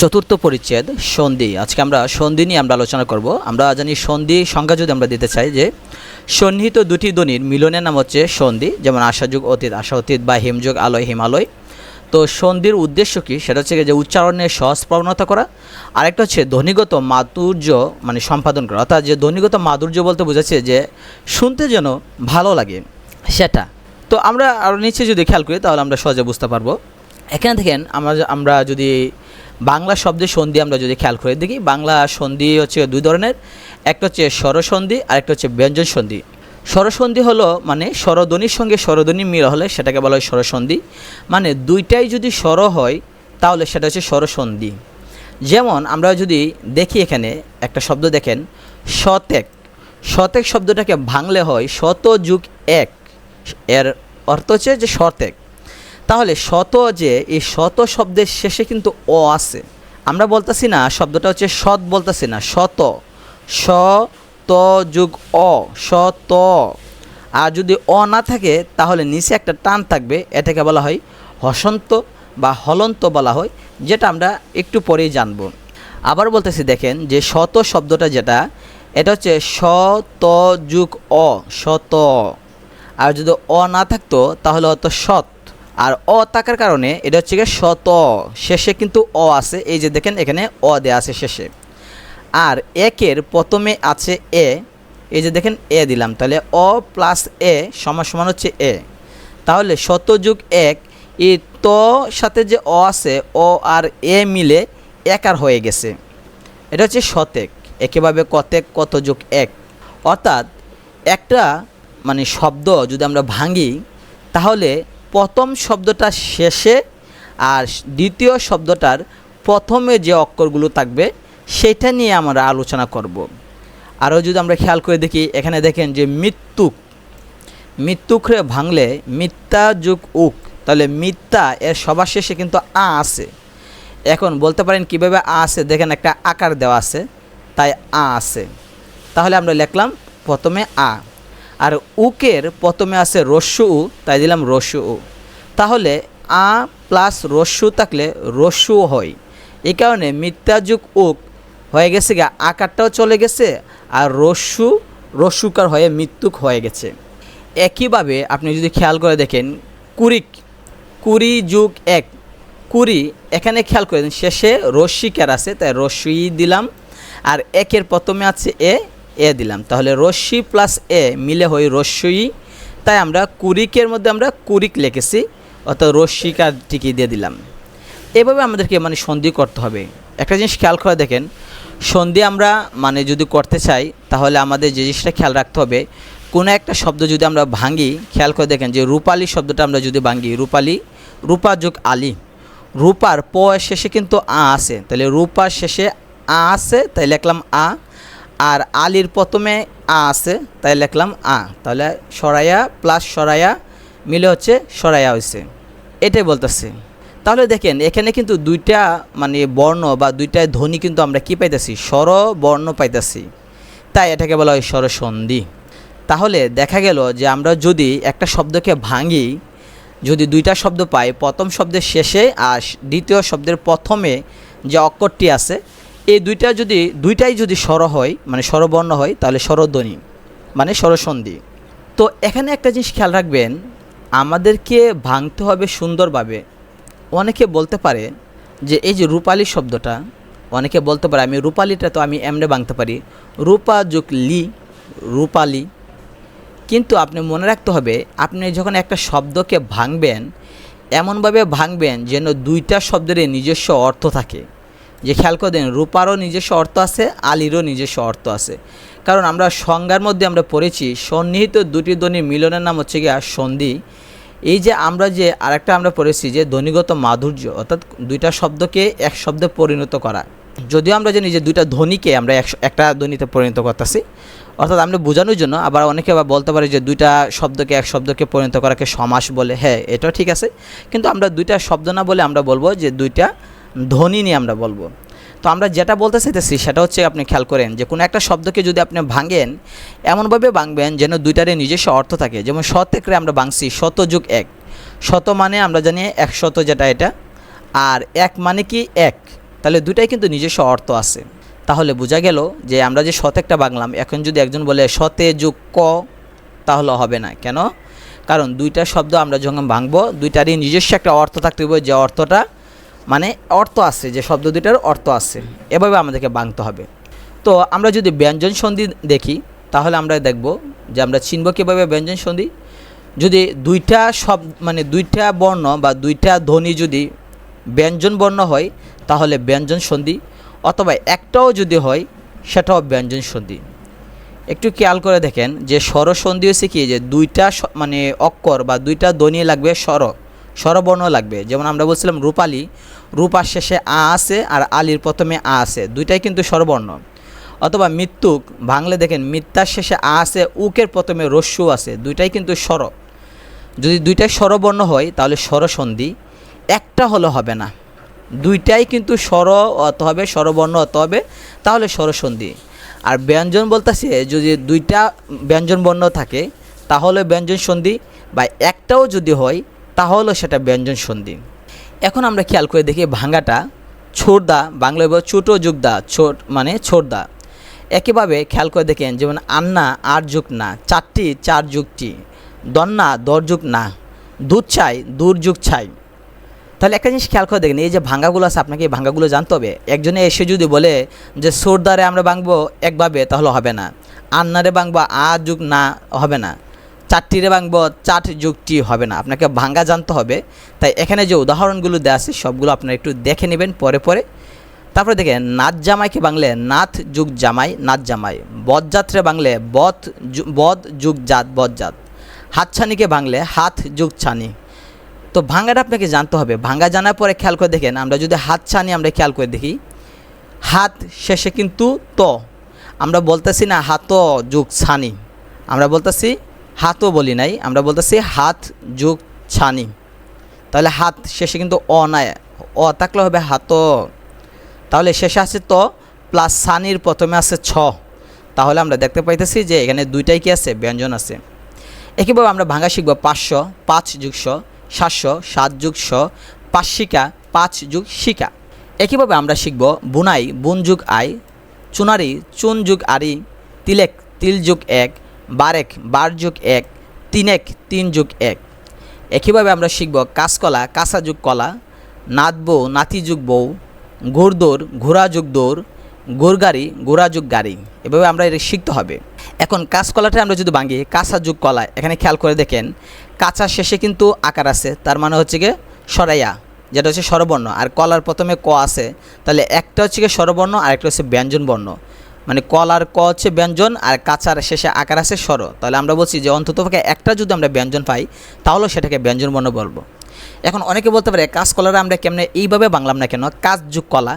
চতুর্থ পরিচ্ছেদ, সন্ধি। আজকে আমরা সন্ধি নিয়ে আমরা আলোচনা করব। আমরা জানি সন্ধি সংজ্ঞা যদি আমরা দিতে চাই যে, সন্নিহিত দুটি ধ্বনির মিলনের নাম হচ্ছে সন্ধি, যেমন আশাযুগ অতীত, আশা অতীত বা হিমযুগ আলয় হিমালয়। তো সন্ধির উদ্দেশ্য কি? সেটা হচ্ছে যে উচ্চারণের সহজ প্রবণতা করা। আরেকটা হচ্ছে ধ্বনিগত মাধুর্য মানে সম্পাদন করা। অর্থাৎ যে ধ্বনিগত মাধুর্য বলতে বোঝাচ্ছে যে, শুনতে যেন ভালো লাগে। সেটা। তো আমরা আরও নিচে যদি খেয়াল করি, তাহলে আমরা সহজে বুঝতে পারব। এখানে দেখেন, আমরা আমরা যদি বাংলা শব্দের সন্ধি আমরা যদি খেয়াল করে দেখি, বাংলা সন্ধি হচ্ছে দুই ধরনের। একটা হচ্ছে স্বরসন্ধি আর একটা হচ্ছে ব্যঞ্জন সন্ধি। স্বরসন্ধি হলো মানে স্বরধ্বনির সঙ্গে স্বরধ্বনি মিল হলে সেটাকে বলা হয় স্বরসন্ধি। মানে দুইটাই যদি স্বর হয়, তাহলে সেটা হচ্ছে স্বরসন্ধি। যেমন আমরা যদি দেখি এখানে একটা শব্দ দেখেন শতেক শতেক শব্দটাকে ভাঙলে হয় শত যুগ এক। এর অর্থ হচ্ছে যে শতেক তাহলে শত যে, এই শত শব্দের শেষে কিন্তু অ আছে। আমরা বলতেছি না, শব্দটা হচ্ছে সৎ বলতেছি না, শত। স ত যুগ অ, শত। আর যদি অ না থাকে, তাহলে নিচে একটা টান থাকবে, এটাকে বলা হয় হসন্ত বা হলন্ত বলা হয়, যেটা আমরা একটু পরেই জানব। আবার বলতেছি, দেখেন যে শত শব্দটা যেটা, এটা হচ্ছে শত যুগ অ, শত। আর যদি অ না থাকতো, তাহলে হতো সৎ। আর অ থাকার কারণে এটা হচ্ছে গিয়ে শত। শেষে কিন্তু অ আছে। এই যে দেখেন এখানে অ দেয়া আছে শেষে। আর একের প্রথমে আছে এ। এই যে দেখেন এ দিলাম। তাহলে অ প্লাস এ সমান সমান হচ্ছে এ। তাহলে শত যুগ এক, এই ত সাথে যে অ আছে, অ আর এ মিলে একার হয়ে গেছে। এটা হচ্ছে শতেক। একেভাবে কতেক, কত যুগ এক। অর্থাৎ একটা মানে শব্দ যদি আমরা ভাঙি, তাহলে প্রথম শব্দটা শেষে আর দ্বিতীয় শব্দটার প্রথমে যে অক্ষরগুলো থাকবে, সেটা নিয়ে আমরা আলোচনা করব। আরও যদি আমরা খেয়াল করে দেখি, এখানে দেখেন যে মৃত্যুক। মৃত্যুকরে ভাঙলে মিথ্যা যুগ উক। তাহলে মিথ্যা এর সবার শেষে কিন্তু আ আছে। এখন বলতে পারেন কীভাবে আ আছে? দেখেন একটা আকার দেওয়া আছে, তাই আ আছে। তাহলে আমরা লিখলাম প্রথমে আ। আর উকের প্রথমে আছে রস্যু উ তাই দিলাম রস্যু উ তাহলে আ প্লাস রস্যু থাকলে রস্যু হয়। এই কারণে মিথ্যাযুগ উক হয়ে গেছে গা আকারটাও চলে গেছে আর রস্যু রস্যুকার হয়ে মৃত্যুক হয়ে গেছে। একইভাবে আপনি যদি খেয়াল করে দেখেন কুরিক কুড়ি যুগ এক। কুড়ি এখানে খেয়াল করে শেষে রশ্মিকার আছে, তাই রশ্মি দিলাম। আর একের প্রথমে আছে এ এ দিলাম। তাহলে রশ্মি প্লাস এ মিলে হয় রস্যই তাই আমরা কুরিকের মধ্যে আমরা কুরিক লিখেছি, অর্থাৎ রশ্মিকার টিকি দিয়ে দিলাম। এভাবে আমাদেরকে মানে সন্ধি করতে হবে। একটা জিনিস খেয়াল করে দেখেন, সন্ধি আমরা মানে যদি করতে চাই, তাহলে আমাদের যে জিনিসটা খেয়াল রাখতে হবে। কোনো একটা শব্দ যদি আমরা ভাঙি, খেয়াল করে দেখেন যে রূপালী শব্দটা আমরা যদি ভাঙি, রূপালী, রূপা যোগ আলী। রূপার প শেষে কিন্তু আ আছে। তাহলে রূপার শেষে আ আছে, তাই লিখলাম আ। আর আলির প্রথমে আ আছে, তাই লিখলাম আ। তাহলে সরাইয়া প্লাস সরাইয়া মিলে হচ্ছে সরাইয়া হয়েছে এটাই বলতেছে। তাহলে দেখেন, এখানে কিন্তু দুইটা মানে বর্ণ বা দুইটা ধ্বনি কিন্তু আমরা কি পাইতেছি? স্বর, বর্ণ পাইতেছি। তাই এটাকে বলা হয় স্বরসন্ধি। তাহলে দেখা গেল যে আমরা যদি একটা শব্দকে ভাঙি, যদি দুইটা শব্দ পাই, প্রথম শব্দের শেষে আর দ্বিতীয় শব্দের প্রথমে যে অক্ষরটি আছে এই দুইটা যদি, দুইটাই যদি স্বর হয় মানে স্বরবর্ণ হয়, তাহলে স্বরধ্বনি মানে স্বরসন্ধি। তো এখানে একটা জিনিস খেয়াল রাখবেন, আমাদেরকে ভাঙতে হবে সুন্দরভাবে। অনেকে বলতে পারে যে, এই যে রূপালী শব্দটা, অনেকে বলতে পারে, আমি রূপালিটা তো আমি এমনে ভাঙতে পারি। রূপা যোগ লি, রূপালি। কিন্তু আপনি মনে রাখতে হবে, আপনি যখন একটা শব্দকে ভাঙবেন, এমনভাবে ভাঙবেন যেন দুইটা শব্দের নিজস্ব অর্থ থাকে। যে খেয়াল করে দেন রূপারও নিজস্ব অর্থ আছে, আলিরও নিজস্ব অর্থ আছে। কারণ আমরা সংজ্ঞার মধ্যে আমরা পড়েছি, সন্নিহিত দুটি ধ্বনির মিলনের নাম হচ্ছে গিয়া সন্ধি। এই যে আমরা যে আরেকটা আমরা পড়েছি যে ধ্বনিগত মাধুর্য, অর্থাৎ দুইটা শব্দকে এক শব্দে পরিণত করা। যদিও আমরা জানি যে দুইটা ধ্বনিকে আমরা এক একটা ধ্বনিতে পরিণত করতেছি, অর্থাৎ আমরা বোঝানোর জন্য আবার অনেকে আবার বলতে পারে যে দুইটা শব্দকে এক শব্দকে পরিণত করাকে সমাস বলে হ্যাঁ এটাও ঠিক আছে। কিন্তু আমরা দুইটা শব্দ না বলে আমরা বলব যে দুইটা ধ্বনি নিয়ে আমরা বলব। তো আমরা যেটা বলতে চাইতেছি সেটা হচ্ছে আপনি খেয়াল করেন যে কোনো একটা শব্দকে যদি আপনি ভাঙেন, এমনভাবে ভাঙবেন যেন দুইটারে নিজস্ব অর্থ থাকে। যেমন শতেকরে আমরা ভাঙছি, শত যুগ এক। শত মানে আমরা জানি এক শত যেটা এটা, আর এক মানে কি এক? তাহলে দুটাই কিন্তু নিজস্ব অর্থ আছে। তাহলে বোঝা গেল যে আমরা যে শত একটা বাংলাম এখন যদি একজন বলে শতে যোগ ক, তাহলে হবে না। কেন? কারণ দুইটা শব্দ আমরা যখন ভাঙবো, দুইটারই নিজস্ব একটা অর্থ থাকতে হবে যে অর্থটা মানে অর্থ আছে, যে শব্দ দুটার অর্থ আছে। এভাবে আমাদেরকে ভাঙতে হবে। তো আমরা যদি ব্যঞ্জন সন্ধি দেখি, তাহলে আমরা দেখব যে আমরা চিনব কীভাবে ব্যঞ্জন সন্ধি। যদি দুইটা শব মানে দুইটা বর্ণ বা দুইটা ধ্বনি যদি ব্যঞ্জন বর্ণ হয়, তাহলে ব্যঞ্জন সন্ধি। অথবা একটাও যদি হয়, সেটাও ব্যঞ্জন সন্ধি। একটু খেয়াল করে দেখেন যে স্বর সন্ধি হচ্ছে কি, যে দুইটা মানে অক্ষর বা দুইটা ধ্বনি লাগবে স্বর স্বরবর্ণ লাগবে। যেমন আমরা বলছিলাম রূপালী রূপার শেষে আ আছে আর আলির প্রথমে আ আছে। দুইটাই কিন্তু স্বরবর্ণ। অথবা মৃত্যুক, ভাঙলে দেখেন মিথ্যার শেষে আ আছে, উকের প্রথমে রস্যু আছে। দুইটাই কিন্তু স্বর। যদি দুইটাই স্বরবর্ণ হয়, তাহলে স্বরসন্ধি। একটা হলে হবে না। দুইটাই কিন্তু স্বর অত হবে, স্বরবর্ণ অত হবে, তাহলে স্বরসন্ধি। আর ব্যঞ্জন বলতেছে, যদি দুইটা ব্যঞ্জন বর্ণ থাকে, তাহলে ব্যঞ্জন সন্ধি বা একটাও যদি হয় তাহলে সেটা ব্যঞ্জন সন্ধি। এখন আমরা খেয়াল করে দেখি ভাঙ্গাটা ছোটদা বাংলায় বলে ছোটো যুগদা ছোট মানে ছোটদা একইভাবে খেয়াল করে দেখেন, যেমন আন্না আর যুগ না, চারটি চার যুগটি দন্না দর যুগ না, দুধ ছাই দূর যুগ ছাই। তাহলে একটা জিনিস খেয়াল করে দেখেন, এই যে ভাঙ্গাগুলো আছে, আপনাকে এই ভাঙ্গাগুলো জানতে হবে। একজনে এসে যদি বলে যে সোরদারে আমরা ভাঙবো একভাবে, তাহলে হবে না। আন্নারে ভাঙবো আ যুগ না, হবে না। চারটিরে ভাঙবো চাট যুগটি হবে না। আপনাকে ভাঙ্গা জানতে হবে। তাই এখানে যে উদাহরণগুলো দেওয়া আছে, সবগুলো আপনারা একটু দেখে নেবেন পরে পরে। তারপরে দেখেন নাচ জামাইকে বাংলে নাথ যুগ জামাই নাচ জামাই। বদযাত্রে বাংলে বধ বদ যুগ জাত বদজাত হাতছানিকে বাংলে হাত যুগ ছানি। তো ভাঙ্গাটা আপনাকে জানতে হবে। ভাঙ্গা জানার পরে খেয়াল করে দেখেন, আমরা যদি হাত ছানি, আমরা খেয়াল করে দেখি। হাত শেষে কিন্তু ত। আমরা বলতেছি না হাত যুগ ছানি। আমরা বলতেছি হাতও বলি নাই, আমরা বলতেছি হাত যুগ ছানি। তাহলে হাত শেষে কিন্তু অ নাই, অ থাকলে হবে হাত তাহলে শেষে আছে তো, প্লাস ছানির প্রথমে আছে ছ। তাহলে আমরা দেখতে পাইতেছি যে এখানে দুইটাই কি আছে? ব্যঞ্জন আছে। একইভাবে আমরা ভাঙা শিখব পাঁচশো, পাঁচ যুগ শ, সাতশো, সাত যুগ শ পাঁচশিকা পাঁচ যুগ শিকা একইভাবে আমরা শিখব বুনাই, বুন যুগ আই, চুনারি, চুন যুগ আরি, তিলেক, তিল যুগ এক বারেক, বার যুগ এক তিনেক তিন যুগ এক। একইভাবে আমরা শিখব কাঁচকলা কাঁচা যুগ কলা নাতবো নাতি যুগ বউ ঘোড়দৌড় ঘোড়া যুগ দৌড় গোরগাড়ি গোড়া যুগ গাড়ি। এভাবে আমরা এটা শিখতে হবে। এখন কাঁচকলাটা আমরা যদি ভাঙি, কাঁচা যুগ কলা, এখানে খেয়াল করে দেখেন, কাঁচা শেষে কিন্তু আকার আছে, তার মানে হচ্ছে গিয়ে সরাইয়া, যেটা হচ্ছে স্বরবর্ণ। আর কলার প্রথমে ক আছে, তাহলে একটা হচ্ছে গিয়ে স্বরবর্ণ আর একটা হচ্ছে ব্যঞ্জন মানে কলার ক হচ্ছে ব্যঞ্জন আর কাঁচার শেষে আকার আছে স্বর। তাহলে আমরা বলছি যে অন্তত একটা যদি আমরা ব্যঞ্জন পাই, তাহলেও সেটাকে ব্যঞ্জন বর্ণ বলব। এখন অনেকে বলতে পারে কাঁচ কলারা আমরা কেমনে এইভাবে বাংলাম না কেন? কাঁচ যুগ কলা।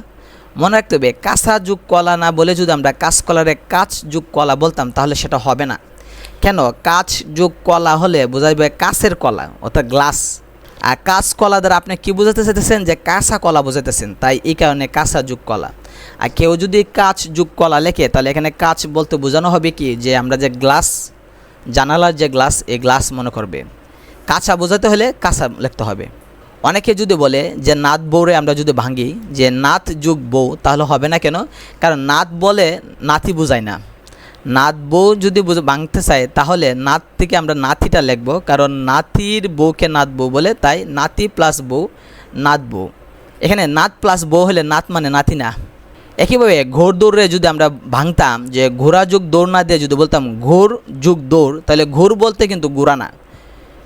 মনে রাখতে হবে কাঁচা যুগ কলা না বলে যদি আমরা কাঁচ কলারে কাঁচ যুগ কলা বলতাম, তাহলে সেটা হবে না। কেন? কাঁচ যুগ কলা হলে বোঝা যাবে কাঁচের কলা, অর্থাৎ গ্লাস। আর কাঁচ কলা দ্বারা আপনি কি বোঝাতে চাইতেছেন? যে কাঁচা কলা বোঝাতেছেন তাই এই কারণে কাঁচা যুগ কলা। আর কেউ যদি কাঁচ যুগ কলা লেখে, তাহলে এখানে কাঁচ বলতে বোঝানো হবে কি? যে আমরা যে গ্লাস, জানালার যে গ্লাস এই গ্লাস মনে করবে। কাঁচা বোঝাতে হলে কাঁচা লিখতে হবে। অনেকে যদি বলে যে নাত বউরে আমরা যদি ভাঙি, যে নাত যুগ বউ, তাহলে হবে না কেন? কারণ নাত বলে নাতি বোঝায় না। নাত বউ যদি ভাঙতে চায়, তাহলে নাত থেকে আমরা নাতিটা লিখব। কারণ নাতির বউকে নাত বউ বলে, তাই নাতি প্লাস বউ, নাত বউ। এখানে নাত প্লাস বউ হলে নাত মানে নাতি না। একইভাবে ঘোর দৌড়ে যদি আমরা ভাঙতাম, যে ঘোড়া যুগ দৌড় না দিয়ে যদি বলতাম ঘোর যুগ দৌড়, তাহলে ঘোর বলতে কিন্তু ঘোরা না।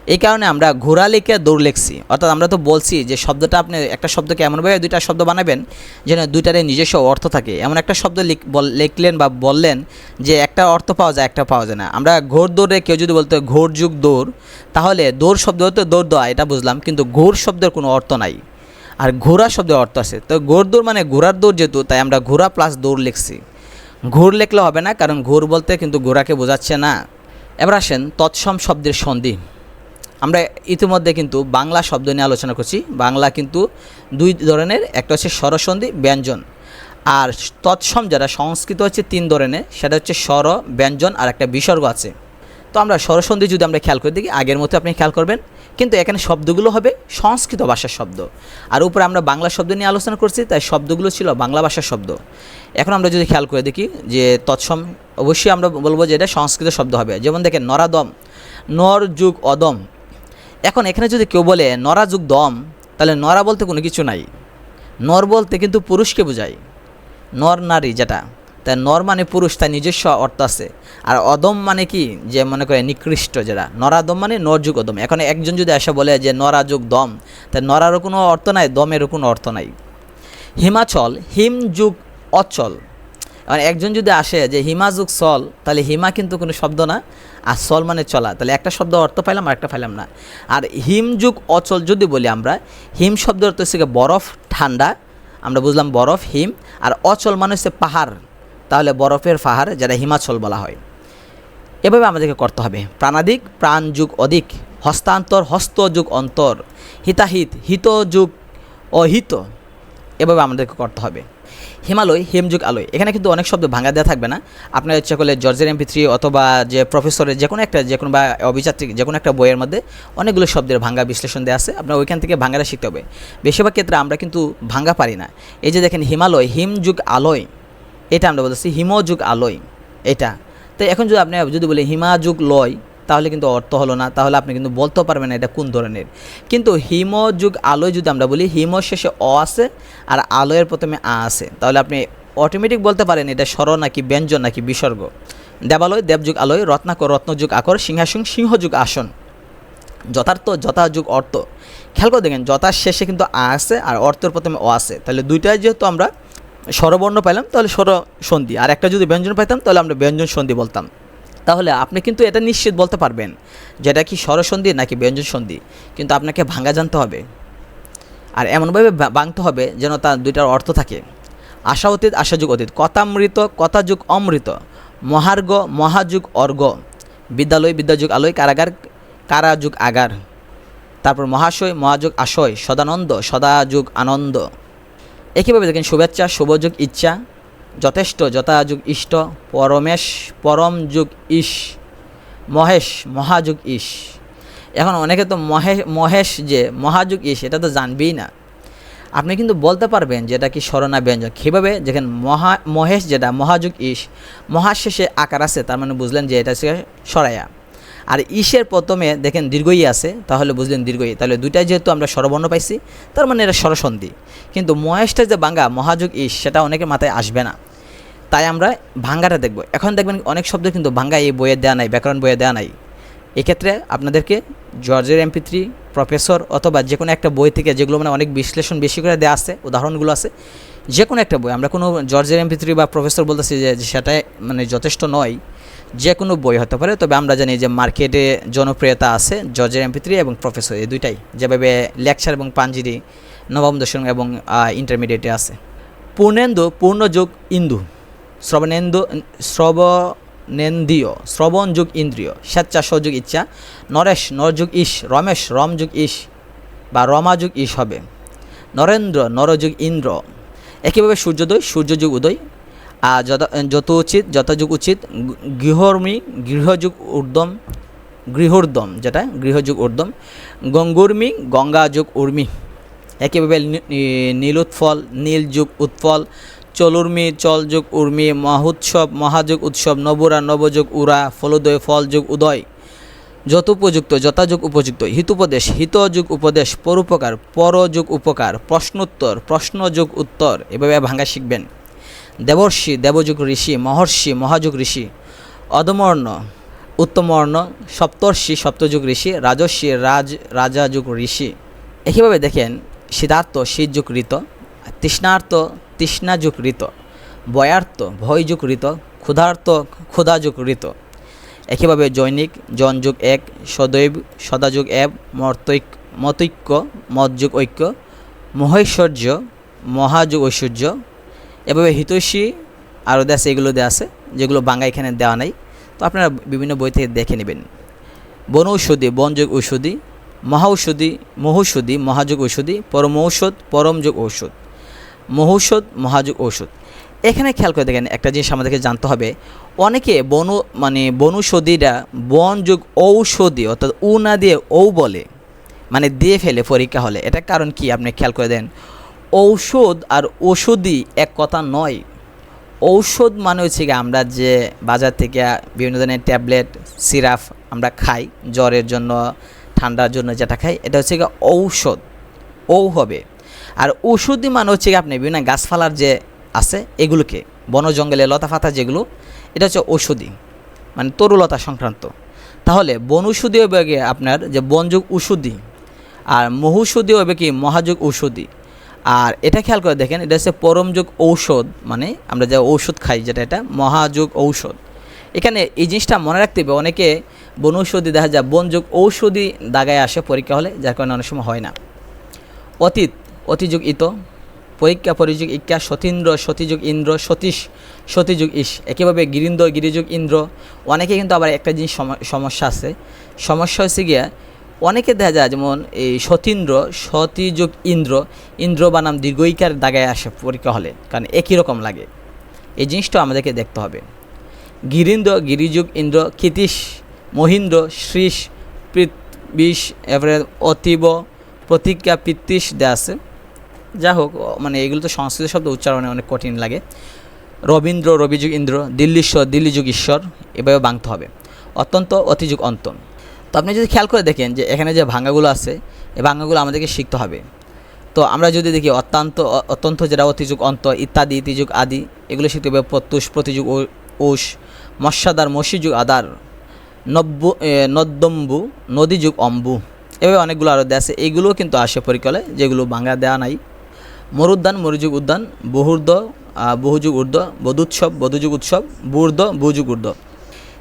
এই কারণে আমরা ঘোরা লিখে দৌড় লিখছি। অর্থাৎ আমরা তো বলছি যে শব্দটা আপনি একটা শব্দকে এমনভাবে দুইটা শব্দ বানাবেন যেন দুইটারই নিজস্ব অর্থ থাকে। এমন একটা শব্দ লিখ- লিখলেন বা বললেন যে একটা অর্থ পাওয়া যায়, একটা পাওয়া যায় না। আমরা ঘোর দৌড়ে কেউ যদি বলতো ঘোর যুগ দৌড়, তাহলে দৌড় শব্দ হতো দৌড় দেওয়া এটা বুঝলাম। কিন্তু ঘোর শব্দের কোনো অর্থ নাই। আর ঘোড়া শব্দের অর্থ আছে। তো ঘোর দৌড় মানে ঘোড়ার দৌড় যেহেতু, তাই আমরা ঘোড়া প্লাস দৌড় লিখছি। ঘোর লিখলে হবে না, কারণ ঘোর বলতে কিন্তু ঘোড়াকে বোঝাচ্ছে না। এবার আসেন তৎসম শব্দের সন্ধি। আমরা ইতিমধ্যে কিন্তু বাংলা শব্দ নিয়ে আলোচনা করছি। বাংলা কিন্তু দুই ধরনের, একটা হচ্ছে স্বরসন্ধি, ব্যঞ্জন। আর তৎসম যারা সংস্কৃত হচ্ছে তিন ধরনের, সেটা হচ্ছে স্বর, ব্যঞ্জন আর একটা বিসর্গ আছে। তো আমরা স্বরসন্ধি যদি আমরা খেয়াল করে দেখি, আগের মতো আপনি খেয়াল করবেন, কিন্তু এখানে শব্দগুলো হবে সংস্কৃত ভাষার শব্দ। আর উপরে আমরা বাংলা শব্দ নিয়ে আলোচনা করছি, তাই শব্দগুলো ছিল বাংলা ভাষার শব্দ। এখন আমরা যদি খেয়াল করে দেখি যে তৎসম, অবশ্যই আমরা বলব যে এটা সংস্কৃত শব্দ হবে। যেমন দেখেন, নরাদম, নর যুগ অদম। এখন এখানে যদি কেউ বলে নরা যুগ দম, তাহলে নরা বলতে কোনো কিছু নাই। নর বলতে কিন্তু পুরুষকে বোঝায়। নর নারী যেটা। তাই নর মানে পুরুষ তার নিজস্ব অর্থ আছে। আর অদম মানে কি? যে মনে করে নিকৃষ্ট যেটা নরাদম মানে নরযুগ অদম। এখন একজন যদি এসে বলে যে নরাযুগ দম তাই নরারও কোনো অর্থ নাই, দমেরও কোনো অর্থ নাই। হিমাচল, হিম যুগ অচল। এখন একজন যদি আসে যে হিমা যুগ সল তাহলে হিমা কিন্তু কোনো শব্দ না, আর সল মানে চলা। তাহলে একটা শব্দ অর্থ পাইলাম আর একটা পাইলাম না। আর হিম যুগ অচল যদি বলি আমরা, হিম শব্দ অর্থ হচ্ছে বরফ, ঠান্ডা। আমরা বুঝলাম বরফ, হিম। আর অচল মানে হচ্ছে পাহাড়। তাহলে বরফের পাহাড় যেটা হিমাচল বলা হয়। এভাবে আমাদেরকে করতে হবে। প্রাণাদিক প্রাণ যুগ অধিক, হস্তান্তর, হস্ত যুগ অন্তর, হিতাহিত, হিত যুগ অহিত, এভাবে আমাদেরকে করতে হবে। হিমালয় হিমযুগ আলোয়। এখানে কিন্তু অনেক শব্দ ভাঙা দেওয়া থাকবে না। আপনার ইচ্ছা করলে জর্জের এমপি থ্রি অথবা যে প্রফেসরের যে কোনো একটা যে কোনো বা অভিযাত্রিক যে কোনো একটা বইয়ের মধ্যে অনেকগুলো শব্দের ভাঙ্গা বিশ্লেষণ দেওয়া আছে। আপনার ওইখান থেকে ভাঙ্গাটা শিখতে হবে। বেশিরভাগ ক্ষেত্রে আমরা কিন্তু ভাঙ্গা পারি না। এই যে দেখেন হিমালয় হিমযুগ আলোয় এটা আমরা বলতেছি হিমযুগ আলোয়, এটা। তো এখন যদি আপনি, যদি বলি হিমাযুগ লয়, তাহলে কিন্তু অর্থ হলো না, তাহলে আপনি কিন্তু বলতে পারবেন না এটা কোন ধরনের। কিন্তু হিমযুগ আলোয় যদি আমরা বলি, হিম শেষে অ আছে আর আলোয়ের প্রথমে আ আছে। তাহলে আপনি অটোমেটিক বলতে পারেন এটা স্বর নাকি ব্যঞ্জন নাকি বিসর্গ। দেবালয়, দেবযুগ আলোয় রত্নাকর রত্নযুগ আকর, সিংহাসন, সিংহযুগ আসন। যথার্থ, যথাযুগ অর্থ। খেয়াল করে দেখেন যথার শেষে কিন্তু আ আছে আর অর্থের প্রথমে অ আছে। তাহলে দুইটাই যেহেতু আমরা স্বরবর্ণ পাইলাম, তাহলে স্বর সন্ধি। আর একটা যদি ব্যঞ্জন পাইতাম, তাহলে আমরা ব্যঞ্জন সন্ধি বলতাম। তাহলে আপনি কিন্তু এটা নিশ্চিত বলতে পারবেন যেটা কি স্বরসন্ধি নাকি ব্যঞ্জন সন্ধি। কিন্তু আপনাকে ভাঙা জানতে হবে। আর এমনভাবে ভাঙতে হবে যেন তার দুইটার অর্থ থাকে। আশা অতীত আশাযুগ অতীত। কথামৃত, কথাযুগ অমৃত। মহার্ঘ, মহাযুগ অর্ঘ। বিদ্যালয়, বিদ্যাযুগ আলোয়, কারাগার, কারাযুগ আগার। তারপর মহাশয়, মহাযুগ আশয়। সদানন্দ, সদাযুগ আনন্দ। একইভাবে দেখেন শুভেচ্ছা শুভযুগ ইচ্ছা, যথেষ্ট যথাযুগ ইষ্ট, পরমেশ, পরম যুগ ইস মহেশ মহাযুগ ইস এখন অনেকে তো মহেশ মহেশ যে মহাযুগ ইস এটা তো জানবেই না। আপনি কিন্তু বলতে পারবেন যে এটা কি স্মরণা ব্যঞ্জন কীভাবে যেখানে মহা মহেশ যেটা মহাযুগ ইস মহাশেষে আকার আছে, তার মানে বুঝলেন যে এটা সরায়া। আর ইসের প্রথমে দেখেন দীর্ঘই আছে, তাহলে বুঝলেন দীর্ঘই। তাহলে দুইটাই যেহেতু আমরা স্বরবর্ণ পাইছি, তার মানে এটা স্বরসন্ধি। কিন্তু মহেশটা যে বাঙ্গা, মহাযুগ ইস সেটা অনেকের মাথায় আসবে না। তাই আমরা ভাঙ্গাটা দেখব। এখন দেখবেন অনেক শব্দ কিন্তু ভাঙ্গা এই বইয়ে দেওয়া নাই, ব্যাকরণ বইয়ে দেওয়া নাই। এক্ষেত্রে আপনাদেরকে জর্জের এমপি থ্রি, প্রফেসর অথবা যে কোনো একটা বই থেকে যেগুলো মানে অনেক বিশ্লেষণ বেশি করে দেওয়া আছে, উদাহরণগুলো আছে যে কোনো একটা বই। আমরা কোনো জর্জের এমপি থ্রি বা প্রফেসর বলতেছি যে সেটা মানে যথেষ্ট নয়। যে কোনো বই হতে পারে, তবে আমরা জানি যে মার্কেটে জনপ্রিয়তা আছে জর্জের এমপি থ্রি এবং প্রফেসর এই দুইটাই। যেভাবে লেকচার এবং পাঞ্জিরি, নবম দশম এবং ইন্টারমিডিয়েটে আছে। পূর্ণেন্দু পূর্ণ পূর্ণযোগ ইন্দু, শ্রবণেন্দু, শ্রবণেন্দ্রিয় শ্রবণ যুগ ইন্দ্রিয় স্বেচ্ছা সযুগ ইচ্ছা, নরেশ, নরযুগ ইস, রমেশ রম রমযুগ ইস বা রমা রমাযুগ ইস হবে। নরেন্দ্র, নরযুগ ইন্দ্র একইভাবে সূর্যোদয়, সূর্যযুগ উদয় আর যত যত উচিত, যতযুগ উচিত, গৃহর্মী, গৃহযুগ ঊর্ধ্বম গৃহোর্দম যেটা, গৃহযুগ ঊর্ধ্বম, গঙ্গুর্মী গঙ্গা যুগ উর্মি একইভাবে নীলোৎফল, নীলযুগ উৎফল, চলুর্মি, চলযুগ উর্মি মহোৎসব, মহাযুগ উৎসব, নবুরা, নবযুগ উরা, ফলোদয়, ফলযুগ উদয়। যত উপযুক্ত, যথাযুগ উপযুক্ত, হিতোপদেশ, হিতযুগ উপদেশ, পরোপকার, পরযুগ উপকার, প্রশ্নোত্তর, প্রশ্নযুগ উত্তর, এভাবে ভাঙা শিখবেন। দেবর্ষি, দেবযুগ ঋষি, মহর্ষি, মহাযুগ ঋষি অদমর্ণ উত্তমর্ণ, সপ্তর্ষি, সপ্তযুগ ঋষি রাজস্বী রাজ, রাজাযুগ ঋষি। একইভাবে দেখেন, সিদ্ধার্থ শীতযুগ ঋত, তৃষ্ণার্থ, তৃষ্ণাযুগ ঋত, বয়ার্থ, ভয়যুগ ঋত ক্ষুধার্ত ক্ষুধাযুগ ঋত। একইভাবে জৈনিক, জনযুগ এক, সদৈব, সদাযুগ এক মর্তৈক, মতৈক্য, মতযুগ ঐক্য, মহৈশ্বর্য, মহাযুগ ঐশ্বর্য এভাবে হিতৈষী আরও দেশ এগুলো দেওয়া আছে, যেগুলো বাংলা এখানে দেওয়া নাই। তো আপনারা বিভিন্ন বই থেকে দেখে নেবেন। বনৌষধি বনযোগ ঔষধি, মহা ঔষধি মহৌষধি মহাযোগ ঔষধি পরমৌষধ পরমযোগ ঔষধ। মহৌষধ মহাযোগ ঔষধ। এখানে খেয়াল করে দেখেন, একটা জিনিস আমাদেরকে জানতে হবে। অনেকে বন মানে বনৌষধিরা বন যুগ ঔষধি, অর্থাৎ উ না দিয়ে ঔ বলে মানে দিয়ে ফেলে, পরীক্ষা হলে। এটা কারণ কি? আপনি খেয়াল করে দেন। ঔষধ আর ওষুধই এক কথা নয়। ঔষধ মানে হচ্ছে কি আমরা যে বাজার থেকে বিভিন্ন ধরনের ট্যাবলেট, সিরাপ আমরা খাই, জ্বরের জন্য, ঠান্ডার জন্য যেটা খাই, এটা হচ্ছে কি ঔষধ। ঔ হবে। আর ওষুধই মানে হচ্ছে কি আপনি বিভিন্ন গাছপালার যে আছে, এগুলোকে, বন জঙ্গলে লতা ফাতা যেগুলো, এটা হচ্ছে ঔষধি মানে তরুলতা সংক্রান্ত। তাহলে বনৌষধি হবে আপনার যে বনযুগ ঔষধি আর মহুষধি হবে কি মহাযুগ ঔষধি আর এটা খেয়াল করে দেখেন, এটা হচ্ছে পরমযুগ ঔষধ মানে আমরা যা ঔষধ খাই, যেটা এটা মহাযুগ ঔষধ। এখানে এই জিনিসটা মনে রাখতে হবে, অনেকে বনৌষধি দেখা যায় বনযুগ ঔষধি দাগায় আসে পরীক্ষা হলে, যার কারণে অনেক সময় হয় না। অতীত অতিযুগ ইত, পরীক্ষা পরিযুগ ইক্কা সতীন্দ্র সতীযুগ ইন্দ্র, সতীশ সতীযুগ ইস। একইভাবে গিরিন্দ্র গিরিযুগ ইন্দ্র। অনেকে কিন্তু আবার একটা জিনিস সম- সমস্যা আছে। সমস্যা হচ্ছে গিয়া অনেকে দেখা যায় যেমন এই সতীন্দ্র, সতীযুগ ইন্দ্র ইন্দ্র বানাম দীর্ঘইকার দাগায় আসে পরীক্ষা হলে, কারণ একই রকম লাগে। এই জিনিসটা আমাদেরকে দেখতে হবে। গিরিন্দ্র, গিরিযুগ ইন্দ্র, ক্ষিতীশ, মহিন্দ্র শ্রীষ বিষ এবারে অতীব প্রতিজ্ঞা পিত্তিশ দেয়া আছে। যা হোক মানে এগুলো তো সংস্কৃত শব্দ উচ্চারণে অনেক কঠিন লাগে। রবীন্দ্র, রবিযুগ ইন্দ্র, দিল্লীশ্বর, দিল্লীযুগ ঈশ্বর, এভাবে বাংতে হবে। অত্যন্ত অতিযুগ অন্ত তো আপনি যদি খেয়াল করে দেখেন যে এখানে যে ভাঙাগুলো আছে এই ভাঙাগুলো আমাদেরকে শিখতে হবে। তো আমরা যদি দেখি অত্যন্ত অত্যন্ত যেটা অতিযুগ অন্ত ইত্যাদি ইতিযুগ আদি এগুলো শিখতে হবে প্রত্যুষ প্রতিযুগ ওষ মৎস্যাদার মসিযুগ আদার নব্য এ, নদ্যম্বু নদীযুগ অম্বু। এভাবে অনেকগুলো আরও দেওয়া আছে। এইগুলোও কিন্তু আসে পরিকলে যেগুলো বাংলা দেওয়া নাই। মরুদ্যান মরুযুগ উদ্যান বহুর্দ বহুযুগ ঊর্ধ্ব বধুৎসব বধুযুগ উৎসব বুর্দ বহুযুগ ঊর্ধ্ব।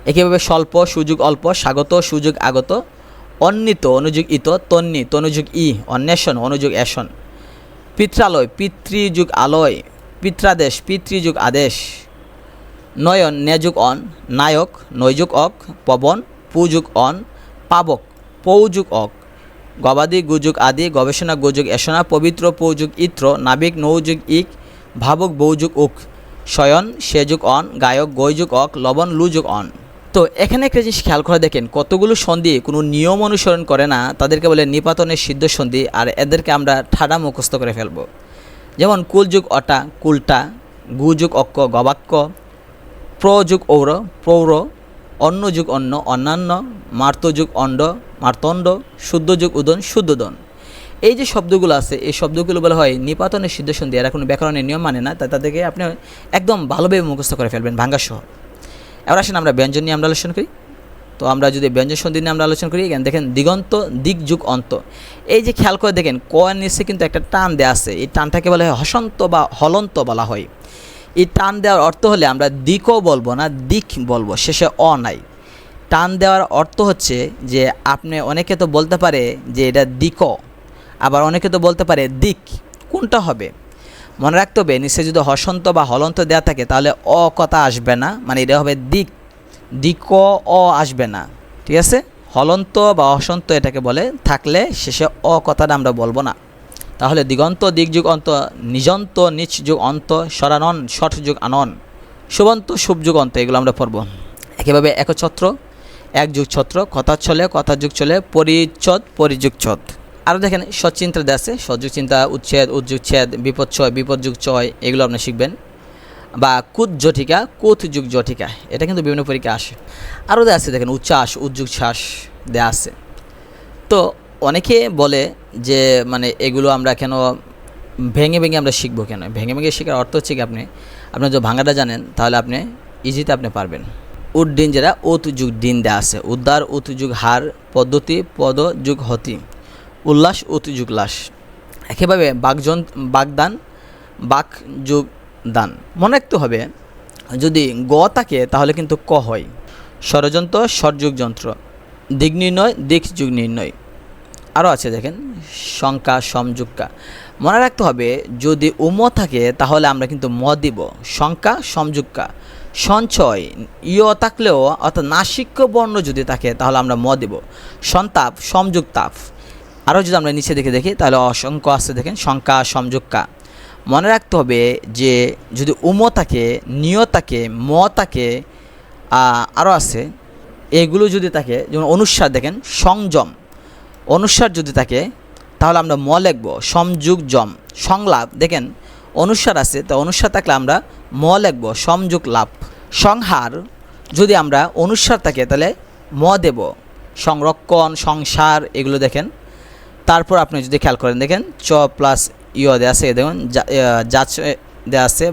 একইভাবে স্বল্প, সুযোগ অল্প, স্বাগত, সুযোগ আগত, অন্বিত, অনুযোগ ইত, তন্নি, তনুযুগ ই, অন্বেষণ, অনুযোগ এসন পিত্রালয়, পিতৃযুগ আলয়, পিত্রাদেশ, পিতৃযুগ আদেশ। নয়ন, ন্যাযুগ অন, নায়ক, নৈযুগ অক, পবন, পুযুগ অন, পাবক, পৌযুগ অক। গবাদি, গুযুগ আদি, গবেষণা, গুযুগ এসনা পবিত্র, পৌযুগ ইত্র, নাবিক, নৌযুগ ইক, ভাবক, বৌযুগ উক। শয়ন, সেযুগ অন, গায়ক, গৈযুগ অক, লবণ, লুযুগ অন। তো এখানে একটা জিনিস খেয়াল করে দেখেন, কতগুলো সন্ধি কোনো নিয়ম অনুসরণ করে না, তাদেরকে বলে নিপাতনের সিদ্ধ সন্ধি, আর এদেরকে আমরা ঠাডা মুখস্থ করে ফেলব। যেমন কুলযুগ অটা, কুলটা গুযুগ অক্ক গবাক্য প্রযুগ ঔর, প্রৌর অন্য যুগ অন্য অন্যান্য মার্তযুগ অণ্ড, মার্তণ্ড, শুদ্ধ যুগ উদন শুদ্ধোদন এই যে শব্দগুলো আছে, এই শব্দগুলো বলা হয় নিপাতনের সিদ্ধ সন্ধি, এরা কোনো ব্যাকরণের নিয়ম মানে না, তাই তাদেরকে আপনি একদম ভালোভাবে মুখস্থ করে ফেলবেন, ভাঙ্গাসহ। এবার আসেন আমরা ব্যঞ্জন নিয়ে আমরা আলোচনা করি। তো আমরা যদি ব্যঞ্জন সন্ধি নিয়ে আমরা আলোচনা করি, এখানে দেখেন দিগন্ত দিক যুগ অন্ত। এই যে খেয়াল করে দেখেন, ক এর নিচে কিন্তু একটা টান দেওয়া আছে। এই টানটাকে বলা হয় হসন্ত বা হলন্ত বলা হয়। এই টান দেওয়ার অর্থ হলে আমরা দিকও বলব না, দিক বলব, শেষে অ নাই। টান দেওয়ার অর্থ হচ্ছে যে আপনি অনেকে তো বলতে পারে যে এটা দিক, আবার অনেকে তো বলতে পারে দিক। কোনটা হবে? মনে রাখতে হবে, নিচে যদি হসন্ত বা হলন্ত দেওয়া থাকে, তাহলে অ কথা আসবে না মানে এটা হবে দিক দিক অ আসবে না, ঠিক আছে? হলন্ত বা অসন্ত এটাকে বলে, থাকলে শেষে অ কথাটা আমরা বলব না। তাহলে দিগন্ত দিকযুগ অন্ত, নিজন্ত, নিচ যুগ অন্ত সরানন ষঠ যুগ আনন শুভন্ত শুভ যুগ অন্ত, এগুলো আমরা পড়ব। একইভাবে একছত্র এক যুগ ছত্র, কথা যুগ চলে পরিচ্ছদ, পরিযুগ ছদ। আরও দেখেন সচিন্তা আছে সযুগ চিন্তা, উচ্ছেদ উজ্জুগ ছেদ বিপদছয় বিপদযুগ চয় এগুলো আপনি শিখবেন। বা কুত জটিকা, কুত যুগ জটিকা, এটা কিন্তু বিভিন্ন পরীক্ষা আসে। আরও দেওয়া আছে, দেখেন, উচ্ছ্বাস উজ্জুগ শ্বাস দেওয়া আছে। তো অনেকে বলে যে মানে এগুলো আমরা কেন ভেঙে ভেঙে আমরা শিখব কেন? ভেঙে ভেঙে শেখার অর্থ হচ্ছে কি আপনি আপনার যদি ভাঙাটা জানেন, তাহলে আপনি ইজিতে আপনি পারবেন। উদ্দিন যেটা, উত যুগ দিন দেওয়া আছে। উদ্ধার, উত যুগ হার পদ্ধতি, পদ যুগ হতি। উল্লাস উত যুগ লাস একেভাবে বাগজন, বাগদান বাক যুগ দান মনে রাখতে হবে, যদি গ থাকে, তাহলে কিন্তু ক হয়। ষড়যন্ত্র ষড়যুগ যন্ত্র দিক নির্ণয়, দিক যুগ নির্ণয়। আরও আছে, দেখেন শঙ্কা সমযুক্কা মনে রাখতে হবে, যদি উম থাকে, তাহলে আমরা কিন্তু ম দিব। শঙ্কা সমযুক্কা সঞ্চয়, ইয় থাকলেও, অর্থাৎ নাসিক্য বর্ণ যদি থাকে, তাহলে আমরা ম দিব। সন্তাপ সমযুক্তাপ আরও যদি আমরা নিচে দেখে দেখি, তাহলে অসংখ্য আছে দেখেন শঙ্কা সমযুক্কা মনে রাখতে হবে যে যদি উমো থাকে নিয় থাকে, ম থাকে আরও আছে, এগুলো যদি থাকে, যেমন অনুস্বার দেখেন, সংযম। অনুস্বার যদি থাকে, তাহলে আমরা ম লিখব সমযুগ জম সংলাপ। দেখেন অনুস্বার আছে, তো অনুস্বার থাকলে আমরা ম লিখব, সংযোগ লাভ। সংহার, যদি আমরা অনুস্বার থাকে, তাহলে ম দেব। সংরক্ষণ, সংসার, এগুলো দেখেন তারপর আপনি যদি খেয়াল করেন, দেখেন চ প্লাস ইয় দেওয়া আছে দেখুন যাচ দেওয়া আছে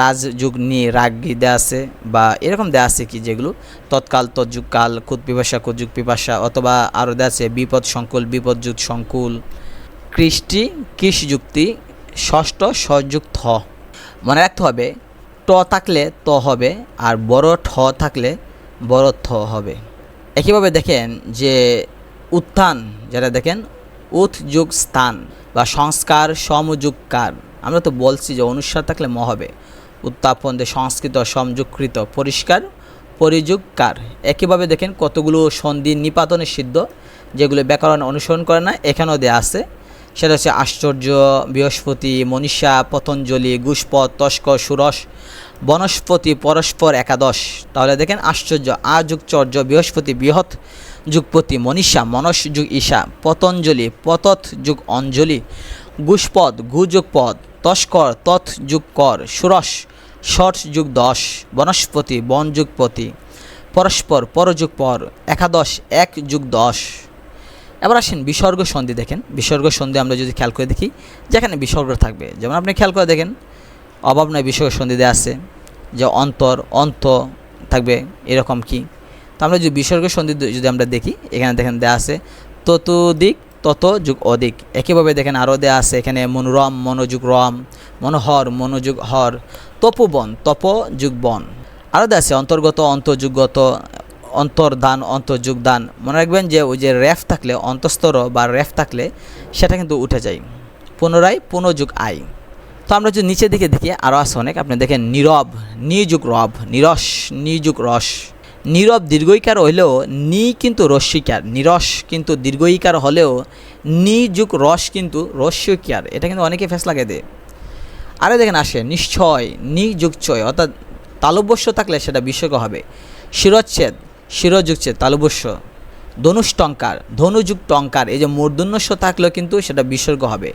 রাজযুগ নি, রাগি দেওয়া আছে, বা এরকম দেওয়া আছে কি যেগুলো, তৎকাল তৎযুগ কাল কুত পিপাসা কুযুগ পিপাসা, অথবা আরও দেওয়া আছে, বিপদ সংকুল বিপদযুগ সংকুল, কৃষ্টি, কৃষ যুক্তি, ষষ্ঠ সযুগ থ। মনে রাখতে হবে, ট থাকলে ত হবে, আর বড় ঠ থাকলে বড় থ হবে। একইভাবে দেখেন যে উত্থান, যেটা দেখেন উৎ যুগ স্থান বা সংস্কার সমযুগকার আমরা তো বলছি যে অনুস্বার থাকলে ম হবে। উত্থাপন সংস্কৃত সমযুগকৃত পরিষ্কার পরিযুগকার একইভাবে দেখেন, কতগুলো সন্ধি নিপাতনের সিদ্ধ, যেগুলো ব্যাকরণ অনুসরণ করে না, এখানেও দেওয়া আছে। সেটা হচ্ছে আশ্চর্য, বৃহস্পতি, মনীষা, পতঞ্জলি গুষ্পদ তস্ক সুরস বনস্পতি পরস্পর একাদশ। তাহলে দেখেন আশ্চর্য, আযুগচর্য, বৃহস্পতি বৃহৎ, যুগপতি মনীষা, মনস যুগ ঈশা, পতঞ্জলি পতৎ যুগ অঞ্জলি, গুষ্পদ গুযুগ পদ তস্কর তৎ যুগ কর, সুরস, ষট যুগ দশ, বনস্পতি বন যুগপতি, পরস্পর পরযুগ পর, একাদশ এক যুগ দশ। এবার আসেন বিসর্গ সন্ধি দেখেন। বিসর্গ সন্ধি আমরা যদি খেয়াল করে দেখি, যেখানে বিসর্গ থাকবে। যেমন আপনি খেয়াল করে দেখেন অভাব নয় বিসর্গ সন্ধি দেওয়া আছে যে অন্তর, অন্ত থাকবে এরকম কি? তো আমরা যদি বিসর্গ সন্ধি যদি আমরা দেখি, এখানে দেখেন দেয়া আছে ততোদিক তত যুগ অধিক। একইভাবে দেখেন আরও দেয়া আছে, এখানে মনোরম, মনোযুগ রম, মনোহর, মনোযুগ হর, তপোবন তপ যুগ বন আরও দেয়া আছে, অন্তর্গত অন্তর্যুগগত অন্তর্দান অন্তর্যুগদান মনে রাখবেন যে ওই যে র্যাফ থাকলে অন্তস্তর বা র্যাফ থাকলে, সেটা কিন্তু উঠে যায়। পুনরায় পুনযুগ আয়। তো আমরা যদি নিচের দিকে দেখি আরও আছে অনেক। আপনি দেখেন, নীরব, নিযুগ রব, নিরস, নিযুগ রস। নীরব দীর্ঘইকার হলেও নি কিন্তু রস্যিকার নিরস কিন্তু দীর্ঘইকার হলেও নিযুগ রস কিন্তু রস্যিকার এটা কিন্তু অনেকে ফেস লাগে দেয়। আরে দেখেন আসে নিশ্চয়, নিযুগচয়, অর্থাৎ তালব্যস্য থাকলে সেটা বিশ্বক হবে। শিরচ্ছেদ শিরযুগছেদ তালব্যস্য ধনুষ্টঙ্কার ধনুযুগ টঙ্কার, এই যে মূর্ধন্যস্য থাকলেও কিন্তু সেটা বিসর্গ হবে।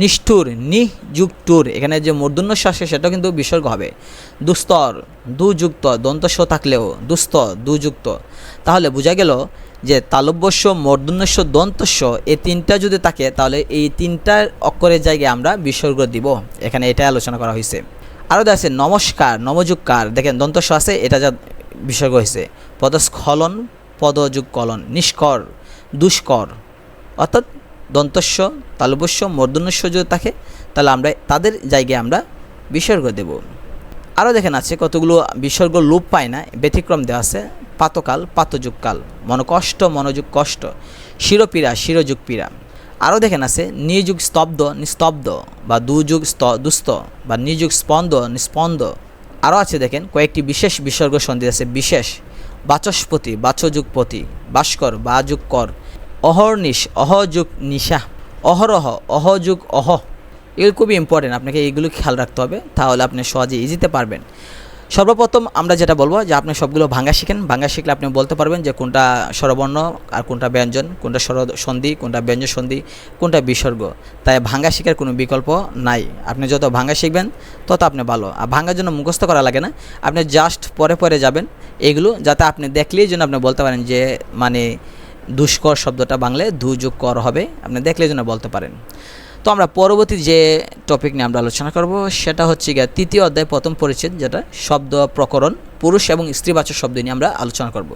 নিষ্ঠুর, নিযুক্তুর, এখানে যে মূর্ধন্যস্য আসে সেটাও কিন্তু বিসর্গ হবে। দুস্তর, দুযুক্ত দন্তস্য থাকলেও দুস্ত দুযুক্ত। তাহলে বোঝা গেল যে তালব্যস্য মূর্ধন্যস্য দন্তস্য এই তিনটা যদি থাকে, তাহলে এই তিনটার অক্ষরের জায়গায় আমরা বিসর্গ দিব। এখানে এটাই আলোচনা করা হয়েছে। আরও দেখা আছে নমস্কার নমযুগকার দেখেন দন্তস্য আছে, এটা যা বিসর্গ হয়েছে। পদস্খলন পদযুগ কলন নিষ্কর, দুষ্কর, অর্থাৎ দন্তস্য তালবস্য মর্দন্যস্য যদি থাকে, তাহলে আমরা তাদের জায়গায় আমরা বিসর্গ দেব। আরও দেখেন আছে কতগুলো বিসর্গ লোপ পায় না, ব্যতিক্রম দেওয়া আছে, পাতকাল, পাতযুগকাল, মনকষ্ট মনোযুগ কষ্ট শিরপীড়া শিরযুগ পীড়া আরও দেখেন আছে নিযুগ স্তব্ধ, নিস্তব্ধ, বা দুযুগ স্ত দুস্থ, বা নিযুগ স্পন্দ, নিস্পন্দ। আরও আছে দেখেন কয়েকটি বিশেষ বিসর্গ সন্ধি আছে, বিশেষ বাচস্পতি, বাচযুগপতি ভাস্কর বা যুগ কর অহর্নিশ অহযুগ নিশা অহরহ অহযুগ অহ এগুলো খুবই ইম্পর্টেন্ট আপনাকে এইগুলো খেয়াল রাখতে হবে, তাহলে আপনি সহজে ইজিতে পারবেন। সর্বপ্রথম আমরা যেটা বলব যে আপনি সবগুলো ভাঙ্গা শিখেন। ভাঙ্গা শিখলে আপনি বলতে পারবেন যে কোনটা স্বরবর্ণ আর কোনটা ব্যঞ্জন, কোনটা স্বর সন্ধি কোনটা ব্যঞ্জন সন্ধি কোনটা বিসর্গ। তাই ভাঙ্গা শিখার কোনো বিকল্প নাই। আপনি যত ভাঙ্গা শিখবেন, তত আপনি ভালো। আর ভাঙ্গার জন্য মুখস্থ করা লাগে না। আপনি জাস্ট পরে পরে যাবেন। এগুলো যাতে আপনি দেখলেই জন্য আপনি বলতে পারেন যে মানে দুষ্কর শব্দটা বাংলায় দুযোগ কর হবে। আপনি দেখলেই জন্য বলতে পারেন। তো আমরা পরবর্তী যে টপিক নিয়ে আমরা আলোচনা করব, সেটা হচ্ছে গিয়ে তৃতীয় অধ্যায় প্রথম পরিচ্ছেদ, যেটা শব্দ প্রকরণ, পুরুষ এবং স্ত্রীবাচক শব্দ নিয়ে আমরা আলোচনা করব।